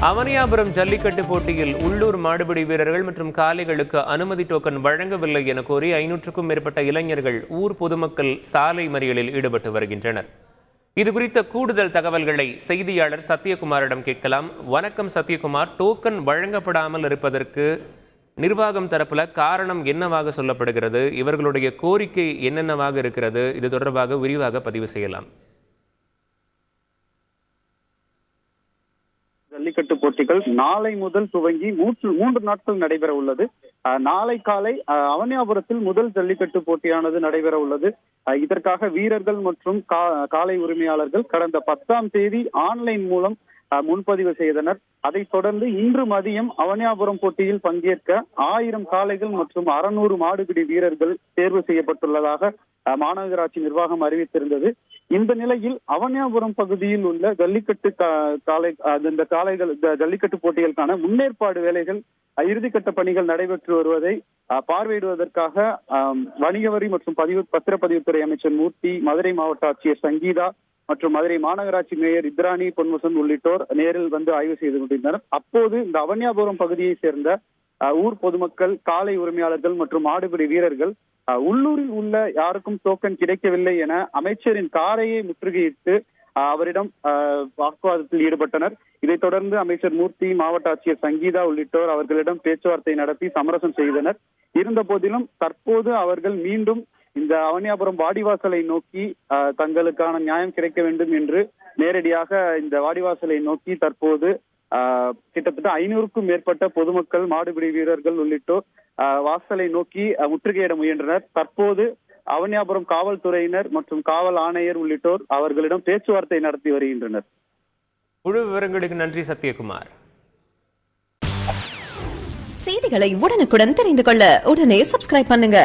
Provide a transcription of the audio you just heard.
அவனியாபுரம் ஜல்லிக்கட்டு போட்டியில் உள்ளூர் மாடுபிடி வீரர்கள் மற்றும் காளைகளுக்கு அனுமதி டோக்கன் வழங்கவில்லை என கோரி ஐநூற்றுக்கும் மேற்பட்ட இளைஞர்கள் ஊர் பொதுமக்கள் சாலை மறியலில் ஈடுபட்டு வருகின்றனர். இது குறித்த கூடுதல் தகவல்களை செய்தியாளர் சத்யகுமாரிடம் கேட்கலாம். வணக்கம் சத்யகுமார். டோக்கன் வழங்கப்படாமல் இருப்பதற்கு நிர்வாகம் தரப்புல காரணம் என்னவாக சொல்லப்படுகிறது? இவர்களுடைய கோரிக்கை என்னென்னவாக இருக்கிறது? இது தொடர்பாக விரிவாக பதிவு செய்யலாம். ஜல்லிக்கட்டு போட்டிகள் நாளை முதல் துவங்கி மூன்று மூன்று நாட்கள் நடைபெற உள்ளது. நாளை காலை அவனியாபுரத்தில் முதல் ஜல்லிக்கட்டு போட்டியானது நடைபெற உள்ளது. இதற்காக வீரர்கள் மற்றும் காலை உரிமையாளர்கள் கடந்த பத்தாம் தேதி ஆன்லைன் மூலம் முன்பதிவு செய்தனர். அதைத் தொடர்ந்து இன்று மதியம் அவனியாபுரம் போட்டியில் பங்கேற்க ஆயிரம் காளைகள் மற்றும் அறுநூறு மாடுபிடி வீரர்கள் தேர்வு செய்யப்பட்டுள்ளதாக மாநகராட்சி நிர்வாகம் அறிவித்திருந்தது. இந்த நிலையில் அவனியாபுரம் பகுதியில் உள்ள ஜல்லிக்கட்டு காலை காளை இந்த காளைகள் ஜல்லிக்கட்டு போட்டிகளுக்கான முன்னேற்பாடு வேலைகள் இறுதிக்கட்ட பணிகள் நடைபெற்று வருவதை பார்வையிடுவதற்காக வணிக வரி மற்றும் பதிவு பத்திரப்பதிவுத்துறை அமைச்சர் மூர்த்தி மதுரை மாவட்ட ஆட்சியர் சங்கீதா மற்றும் மதுரை மாநகராட்சி மேயர் இத்ராணி பொன்முசன் உள்ளிட்டோர் நேரில் வந்து ஆய்வு செய்து கொண்டிருந்தனர். அப்போது இந்த அவனியாபுரம் பகுதியை சேர்ந்த அஹ், ஊர் பொதுமக்கள் காலை உரிமையாளர்கள் மற்றும் மாடுபிடி வீரர்கள் உள்ளூரில் உள்ள யாருக்கும் டோக்கன் கிடைக்கவில்லை என அமைச்சரின் காரையை முற்றுகையிட்டு அவரிடம் வாக்குவாதத்தில் ஈடுபட்டனர். இதைத் தொடர்ந்து அமைச்சர் மூர்த்தி மாவட்ட ஆட்சியர் சங்கீதா உள்ளிட்டோர் அவர்களிடம் பேச்சுவார்த்தை நடத்தி சமரசம் செய்தனர். இருந்த போதிலும் தற்போது அவர்கள் மீண்டும் இந்த அவனியாபுரம் வாடிவாசலை நோக்கி அஹ், தங்களுக்கான நியாயம் கிடைக்க வேண்டும் என்று நேரடியாக இந்த வாடிவாசலை நோக்கி தற்போது கிட்டத்தட்ட ஐநூறுக்கும் மேற்பட்ட பொதுமக்கள் மாடுபிடி வீரர்கள் உள்ளிட்டோர் வாசலை நோக்கி முற்றுகையிட முயன்றனர். தற்போது அவனியாபுரம் காவல்துறையினர் மற்றும் காவல் ஆணையர் உள்ளிட்டோர் அவர்களிடம் பேச்சுவார்த்தை நடத்தி வருகின்றனர். முழு விவரங்களுக்கு நன்றி சத்யகுமார். செய்திகளை உடனுக்குடன் தெரிந்து கொள்ள உடனே சப்ஸ்கிரைப் பண்ணுங்க.